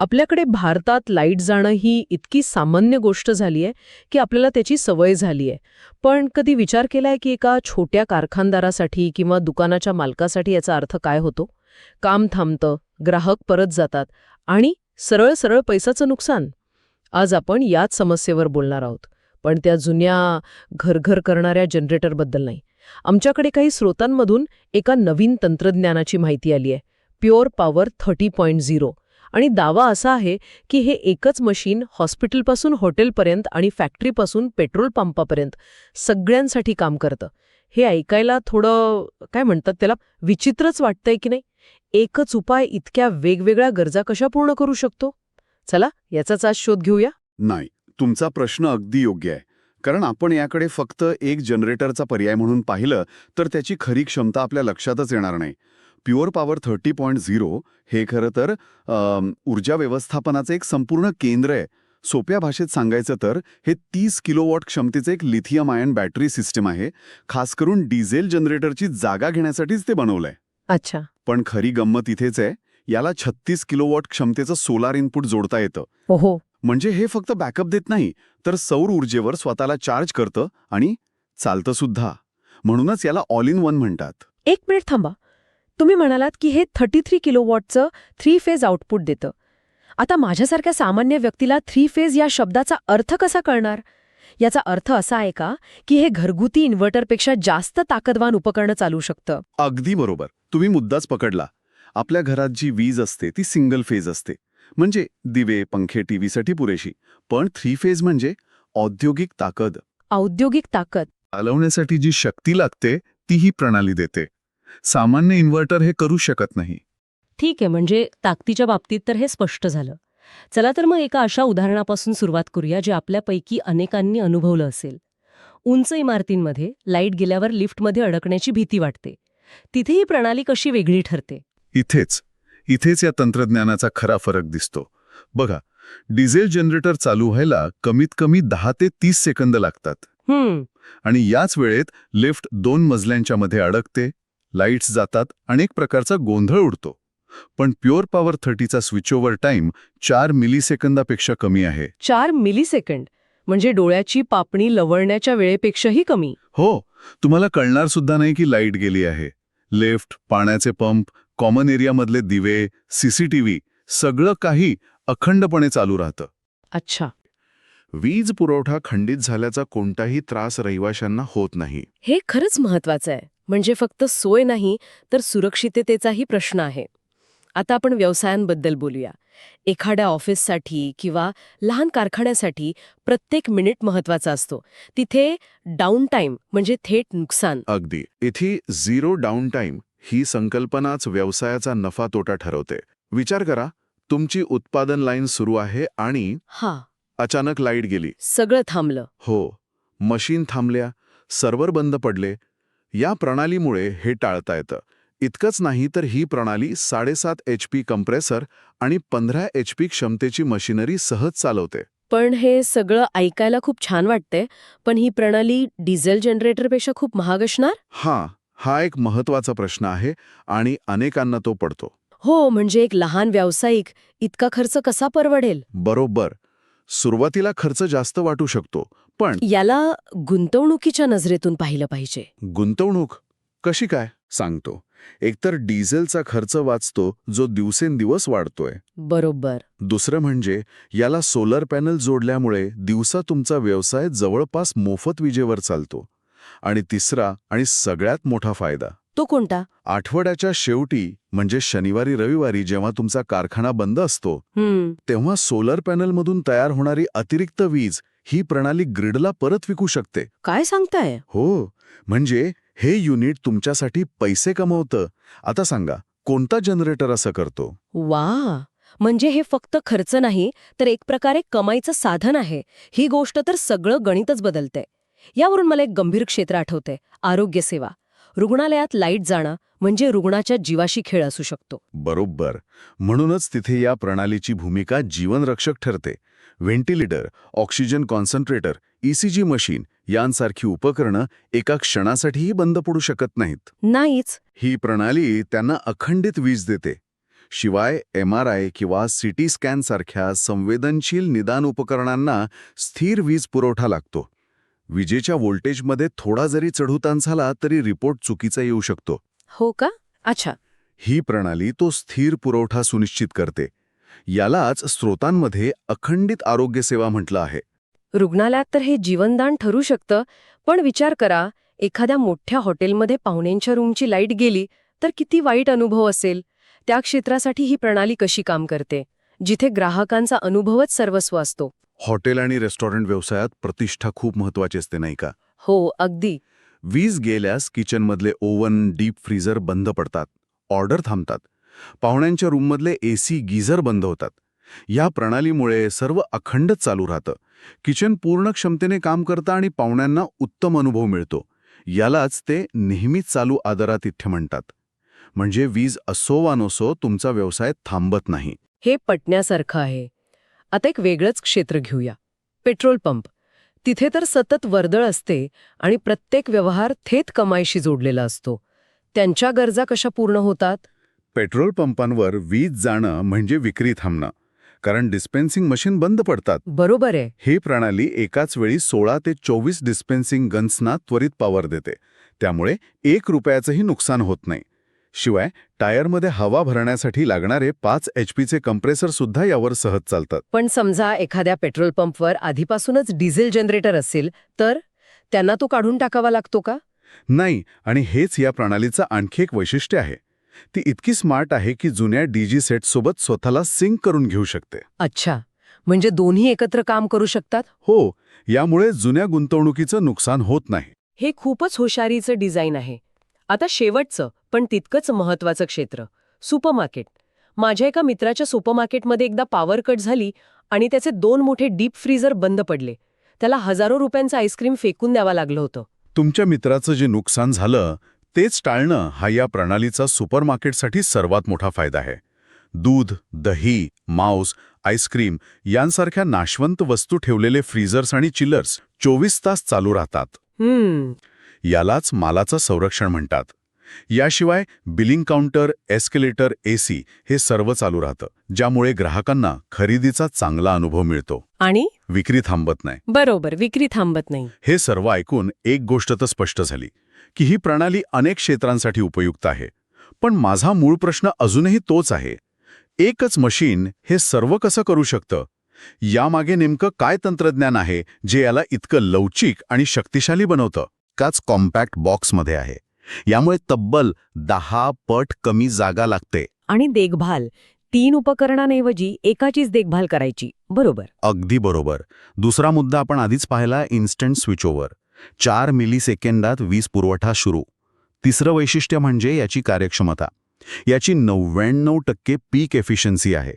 आपल्याकडे भारतात लाइट जाणं ही इतकी सामान्य गोष्ट झाली आहे की आपल्याला त्याची सवय झाली आहे पण कधी विचार केलाय की एका छोट्या कारखानदारासाठी किंवा दुकानाच्या मालकासाठी याचा अर्थ काय होतो? काम थांबतं ग्राहक परत जातात आणि सरळ सरळ पैसाचं नुकसान. आज आपण याच समस्येवर बोलणार आहोत. पण त्या जुन्या घरघर करणाऱ्या जनरेटरबद्दल नाही. आमच्याकडे काही स्रोतांमधून एका नवीन तंत्रज्ञानाची माहिती आली आहे pure power thirty point zero. आणि दावा असा आहे की हे एकच मशीन हॉस्पिटलपासून हॉटेलपर्यंत आणि फॅक्टरीपासून पेट्रोल पंपापर्यंत सगळ्यांसाठी काम करतं. हे ऐकायला थोडं काय म्हणतात त्याला विचित्रच वाटतंय की नाही? एकच उपाय इतक्या वेगवेगळ्या गरजा कशा पूर्ण करू शकतो? चला याचाच आज शोध घेऊया. नाही तुमचा प्रश्न अगदी योग्य आहे. कारण आपण याकडे फक्त एक जनरेटरचा पर्याय म्हणून पाहिलं तर त्याची खरी क्षमता आपल्या लक्षातच येणार नाही. Pure power thirty point zero हे खरं तर ऊर्जा व्यवस्थापनाचं एक संपूर्ण केंद्र आहे. सोप्या भाषेत सांगायचं तर हे तीस किलोवॉट क्षमतेचं एक लिथियम आयन बॅटरी सिस्टम आहे. खास करून डिझेल जनरेटरची जागा घेण्यासाठीच ते बनवलंय. अच्छा. पण खरी गंमत इथेच आहे. याला छत्तीस किलोवॉट क्षमतेचं सोलार इनपुट जोडता येतं. ओहो. म्हणजे हे फक्त बॅकअप देत नाही तर सौर ऊर्जेवर स्वतःला चार्ज करतं आणि चालतं सुद्धा. म्हणूनच याला ऑल इन वन म्हणतात. एक मिनिट थांबा. तुम्ही म्हणालात की हे थर्टी थ्री किलोवॉटचं थ्री फेज आउटपुट देतं. आता माझ्यासारख्या सामान्य व्यक्तीला थ्री फेज या शब्दाचा अर्थ कसा कळणार? याचा अर्थ असा आहे का की हे घरगुती इन्व्हर्टरपेक्षा जास्त ताकदवान उपकरणं चालू शकतं. अगदी बरोबर. तुम्ही मुद्दाच पकडला. आपल्या घरात जी वीज असते ती सिंगल फेज असते. म्हणजे दिवे पंखे टीव्हीसाठी पुरेशी. पण थ्री फेज म्हणजे औद्योगिक ताकद. औद्योगिक ताकद. चालवण्यासाठी जी शक्ती लागते ती ही प्रणाली देते. सामान्य इन्व्हर्टर हे करू शकत नाही. ठीक आहे म्हणजे ताकदीच्या बाबतीत तर हे स्पष्ट झालं. चला तर मग एका अशा उदाहरणापासून सुरुवात करूया जे आपल्यापैकी अनेकांनी अनुभवलं असेल. उंच इमारतींमध्ये लाइट गेल्यावर लिफ्टमध्ये अडकण्याची भीती वाटते. तिथे ही प्रणाली कशी वेगळी ठरते? इथेच. इथेच या तंत्रज्ञानाचा खरा फरक दिसतो. बघा डिझेल जनरेटर चालू व्हायला कमीत कमी दहा ते तीस सेकंद लागतात. हम्म. आणि याच वेळेत लिफ्ट दोन मजल्यांच्या मध्ये अडकते लाईट्स जातात एक प्रकारचा गोंधळ उडतो. पण प्युअर पॉवर थर्टीचा स्विच ओव्हर टाइम चार मिलीसेकंदापेक्षा कमी आहे. चार मिलीसेकंड म्हणजे डोळ्याची पापणी लवळण्याच्या वेळेपेक्षाही कमी. हो तुम्हाला कळणार सुद्धा नाही की लाइट गेली आहे. लिफ्ट पाण्याचे पंप कॉमन एरियामधले दिवे सीसीटीव्ही सगळं काही अखंडपणे चालू राहतं. अच्छा. वीज पुरवठा खंडित झाल्याचा कोणताही त्रास रहिवाशांना होत नाही. हे खरंच महत्वाचं आहे. म्हणजे फक्त सोय नाही तर सुरक्षिततेचाही प्रश्न आहे. आता आपण व्यवसायांबद्दल बोलूया. एखाद्या ऑफिससाठी किंवा लहान कारखान्यासाठी प्रत्येक मिनिट महत्त्वाचा असतो. तिथे डाऊन टाईम म्हणजे थेट नुकसान. अगदी. इथे झिरो डाऊन टाईम ही संकल्पनाच व्यवसायाचा नफा तोटा ठरवते. विचार करा तुमची उत्पादन लाईन सुरू आहे आणि हा. अचानक लाइट गेली. सगळं थांबलं. हो. मशीन थांबल्या सर्व्हर बंद पडले या प्रणालीमुळे हे टाळता येतं. इतकंच नाही तर ही प्रणाली साडेसात एच पी कंप्रेसर आणि पंधरा एच पी क्षमतेची मशिनरी सहज चालवते. पण हे सगळं ऐकायला खूप छान वाटतंय पण ही प्रणाली डिझेल जनरेटरपेक्षा खूप महाग असणार? हां हा एक महत्त्वाचा प्रश्न आहे आणि अनेकांना तो पडतो. हो म्हणजे एक लहान व्यावसायिक इतका खर्च कसा परवडेल? बरोबर. सुरुवातीला खर्च जास्त वाटू शकतो पण याला गुंतवणुकीच्या नजरेतून पाहिलं पाहिजे. गुंतवणूक? कशी काय? सांगतो. एकतर डिझेलचा खर्च वाचतो जो दिवसेंदिवस वाढतोय. बरोबर. दुसरं म्हणजे याला सोलर पॅनल जोडल्यामुळे दिवसा तुमचा व्यवसाय जवळपास मोफत विजेवर चालतो. आणि तिसरा आणि सगळ्यात मोठा फायदा. तो कोणता? आठवड्याच्या शेवटी म्हणजे शनिवारी रविवारी जेव्हा तुमचा कारखाना बंद असतो तेव्हा सोलर पॅनलमधून तयार होणारी अतिरिक्त वीज ही प्रणाली ग्रिडला परत विकू शकते. काय सांगताय? हो म्हणजे हे युनिट तुमच्यासाठी पैसे कमवतं. आता सांगा कोणता जनरेटर असं करतो? वा म्हणजे हे फक्त खर्च नाही तर एक प्रकारे कमाईचं साधन आहे. ही गोष्ट तर सगळं गणितच बदलते. यावरून मला एक गंभीर क्षेत्र आठवते आरोग्य सेवा. रुग्णालयात लाइट जाणं म्हणजे रुग्णाच्या जीवाशी खेळ असू शकतो. बरोबर. म्हणूनच तिथे या प्रणालीची भूमिका जीवनरक्षक ठरते. Ventilator oxygen concentrator ECG machine यांसारखी उपकरणं एका क्षणासाठीही बंद पडू शकत नाहीत. नाहीच. ही प्रणाली त्यांना अखंडित वीज देते. शिवाय एम आर आय किंवा सीटी स्कॅन सारख्या संवेदनशील निदान उपकरणांना स्थिर वीज पुरवठा लागतो. विजेच्या व्होल्टेजमध्ये थोडा जरी चढउतार झाला तरी रिपोर्ट चुकीचा येऊ शकतो. हो का? अच्छा. ही प्रणाली तो स्थिर पुरवठा सुनिश्चित करते. यालाच स्रोतांमध्ये अखंडित आरोग्य सेवा म्हटलं आहे. रुग्णालयात तर हे जीवनदान ठरू शकतं पण विचार करा एखाद्या मोठ्या हॉटेलमध्ये पाहुण्यांच्या रूमची लाइट गेली तर किती वाईट अनुभव असेल. त्या क्षेत्रासाठी ही प्रणाली कशी काम करते? जिथे ग्राहकांचा अनुभवच सर्वस्व असतो. हॉटेल आणि रेस्टॉरंट व्यवसायात प्रतिष्ठा खूप महत्वाची असते नाही का? हो अगदी. वीज गेल्यास किचनमधले ओव्हन डीप फ्रीझर बंद पडतात ऑर्डर थांबतात. पाहुण्यांच्या रूममधले ए सी गीझर बंद होतात. या प्रणालीमुळे सर्व अखंड चालू राहतं. किचन पूर्ण क्षमतेने काम करतं आणि पाहुण्यांना उत्तम अनुभव मिळतो. यालाच ते नेहमीच चालू आदरातिथ्य म्हणतात. म्हणजे वीज असो वा नसो तुमचा व्यवसाय थांबत नाही. हे पटण्यासारखं आहे. आता एक वेगळंच क्षेत्र घेऊया. Petrol pump. तिथे तर सतत वर्दळ असते आणि प्रत्येक व्यवहार थेट कमाईशी जोडलेला असतो. त्यांच्या गरजा कशा पूर्ण होतात? पेट्रोल पंपांवर वीज जाणं म्हणजे विक्री थांबणं कारण डिस्पेन्सिंग मशीन बंद पडतात. बरोबर आहे. ही प्रणाली एकाच वेळी सोळा ते चोवीस डिस्पेन्सिंग गन्सना त्वरित पॉवर देते. त्यामुळे एक रुपयाचंही नुकसान होत नाही. शिवाय टायरमध्ये हवा भरण्यासाठी लागणारे पाच एच पीचे कंप्रेसर सुद्धा यावर सहज चालतात. पण समजा एखाद्या पेट्रोल पंपवर आधीपासूनच डिझेल जनरेटर असेल तर त्यांना तो काढून टाकावा लागतो का? नाही आणि हेच या प्रणालीचं आणखी एक वैशिष्ट्य आहे. ती इतकी स्मार्ट आहे की जुन्या डीजी सेटसोबत स्वतःला सिंक करून घेऊ शकते. अच्छा. म्हणजे दोन्ही एकत्र काम करू शकतात? हो यामुळे जुन्या गुंतवणुकीचं नुकसान होत नाही. हे खूपच हुशारीचं डिझाईन आहे. आता शेवटचं पण तितकंच महत्वाचं क्षेत्र सुपरमार्केट. माझ्या एका मित्राच्या सुपरमार्केटमध्ये एकदा पॉवर कट झाली आणि त्याचे दोन मोठे डीप फ्रीझर बंद पडले. त्याला हजारो रुपयांचं आईस्क्रीम फेकून द्यावं लागलं होतं. तुमच्या मित्राचं जे नुकसान झालं तेच टाळणं हा या प्रणालीचा सुपरमार्केटसाठी सर्वात मोठा फायदा आहे. दूध दही मांस आईस्क्रीम यांसारख्या नाशवंत वस्तू ठेवलेले फ्रीझर्स आणि चिल्लर्स चोवीस तास चालू राहतात. यालाच मालाचं संरक्षण म्हणतात. याशिवाय बिलिंग काउंटर एस्केलेटर एसी हे सर्व चालू राहतं ज्यामुळे ग्राहकांना खरेदीचा चांगला अनुभव मिळतो. आणि? विक्री थांबत नाही. बरोबर विक्री थांबत नाही. हे सर्व ऐकून एक गोष्ट तर स्पष्ट झाली की ही प्रणाली अनेक क्षेत्रांसाठी उपयुक्त आहे. पण माझा मूळ प्रश्न अजूनही तोच आहे. एकच मशीन हे सर्व कसं करू शकतं? यामागे नेमकं काय तंत्रज्ञान आहे जे याला इतकं लवचिक आणि शक्तिशाली बनवतं? काच कॉम्पॅक्ट बॉक्समध्ये आहे. यामुळे तब्बल दहा पट कमी जागा लागते. आणि देखभाल तीन उपकरणांऐवजी एकाचीच देखभाल करायची. बरोबर. अगदी बरोबर. दुसरा मुद्दा आपण आधीच पाहिला इन्स्टंट स्विचओव्हर चार मिली सेकंदात वीज पुरवठा सुरू. तिसरं वैशिष्ट्य म्हणजे याची कार्यक्षमता. याची नव्याण्णव टक्के पीक एफिशियन्सी आहे.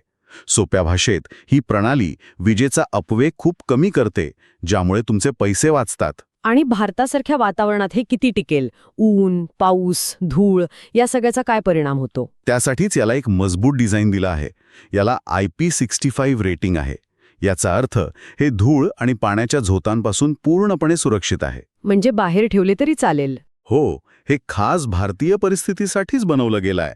सोप्या भाषेत ही प्रणाली विजेचा अपव्यय खूप कमी करते ज्यामुळे तुमचे पैसे वाचतात. आणि भारतासारख्या वातावरणात हे किती टिकेल? ऊन पाऊस धूळ या सगळ्याचा काय परिणाम होतो? त्यासाठीच याला एक मजबूत डिझाईन दिला आहे. याला I P sixty five rating आहे. याचा अर्थ हे धूळ आणि पाण्याच्या झोतांपासून पूर्णपणे सुरक्षित आहे. म्हणजे बाहेर ठेवले तरी चालेल. हो हे खास भारतीय परिस्थितीसाठीच बनवलं गेलं आहे.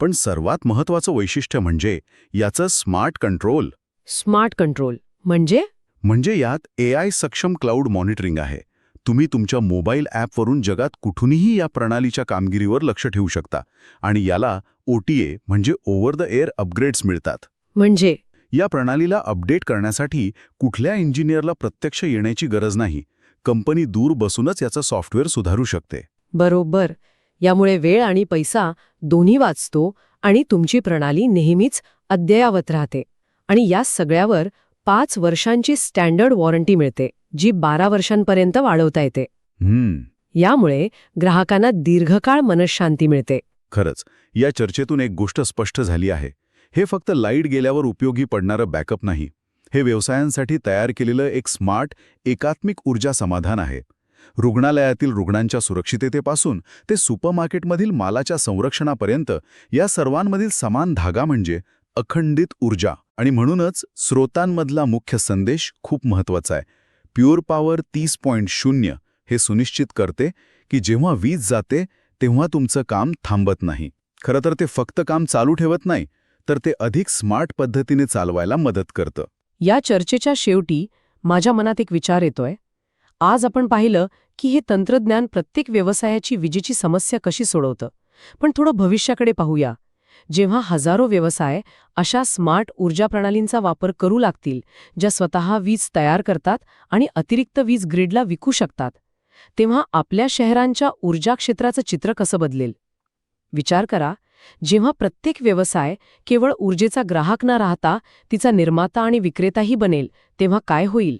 पण सर्वात महत्वाचं वैशिष्ट्य म्हणजे याचं स्मार्ट कंट्रोल. Smart control. म्हणजे? म्हणजे यात ए आय सक्षम क्लाउड मॉनिटरिंग आहे. तुम्ही तुमच्या मोबाईल ॲपवरून जगात कुठूनही या प्रणालीच्या कामगिरीवर लक्ष ठेवू शकता आणि याला ओटीए म्हणजे ओव्हर द एअर अपग्रेड्स मिळतात. म्हणजे? या प्रणालीला अपडेट करण्यासाठी कुठल्या इंजिनियरला प्रत्यक्ष येण्याची गरज नाही. कंपनी दूर बसूनच याचं सॉफ्टवेअर सुधारू शकते. बरोबर. यामुळे वेळ आणि पैसा दोन्ही वाचतो आणि तुमची प्रणाली नेहमीच अद्ययावत राहते. आणि या सगळ्यावर पाच वर्षांची स्टँडर्ड वॉरंटी मिळते जी बारा वर्षांपर्यंत वाढवता येते. हम्म. यामुळे ग्राहकांना दीर्घकाळ मनशांती मिळते. खरंच या चर्चेतून एक गोष्ट स्पष्ट झाली आहे. हे फक्त लाइट गेल्यावर उपयोगी पडणारं बॅकअप नाही. हे व्यवसायांसाठी तयार केलेलं एक स्मार्ट एकात्मिक ऊर्जा समाधान आहे. रुग्णालयातील रुग्णांच्या सुरक्षिततेपासून ते सुपरमार्केटमधील मालाच्या संरक्षणापर्यंत या सर्वांमधील समान धागा म्हणजे अखंडित ऊर्जा. आणि म्हणूनच स्रोतांमधला मुख्य संदेश खूप महत्त्वाचा आहे. प्युअर पॉवर तीस पॉईंट शून्य हे सुनिश्चित करते की जेव्हा वीज जाते तेव्हा तुमचं काम थांबत नाही. खरं तर ते फक्त काम चालू ठेवत नाही तर ते अधिक स्मार्ट पद्धतीने चालवायला मदत करतं. या चर्चेच्या शेवटी माझ्या मनात एक विचार येतोय. आज आपण पाहिलं की हे तंत्रज्ञान प्रत्येक व्यवसायाची विजेची समस्या कशी सोडवतं. पण थोडं भविष्याकडे पाहूया. जेव्हा हजारो व्यवसाय अशा स्मार्ट ऊर्जा प्रणालींचा वापर करू लागतील ज्या स्वतः वीज तयार करतात आणि अतिरिक्त वीज ग्रिडला विकू शकतात तेव्हा आपल्या शहरांच्या ऊर्जा क्षेत्राचं चित्र कसं बदलेल? विचार करा जेव्हा प्रत्येक व्यवसाय केवळ ऊर्जेचा ग्राहक न राहता तिचा निर्माता आणि विक्रेताही बनेल तेव्हा काय होईल?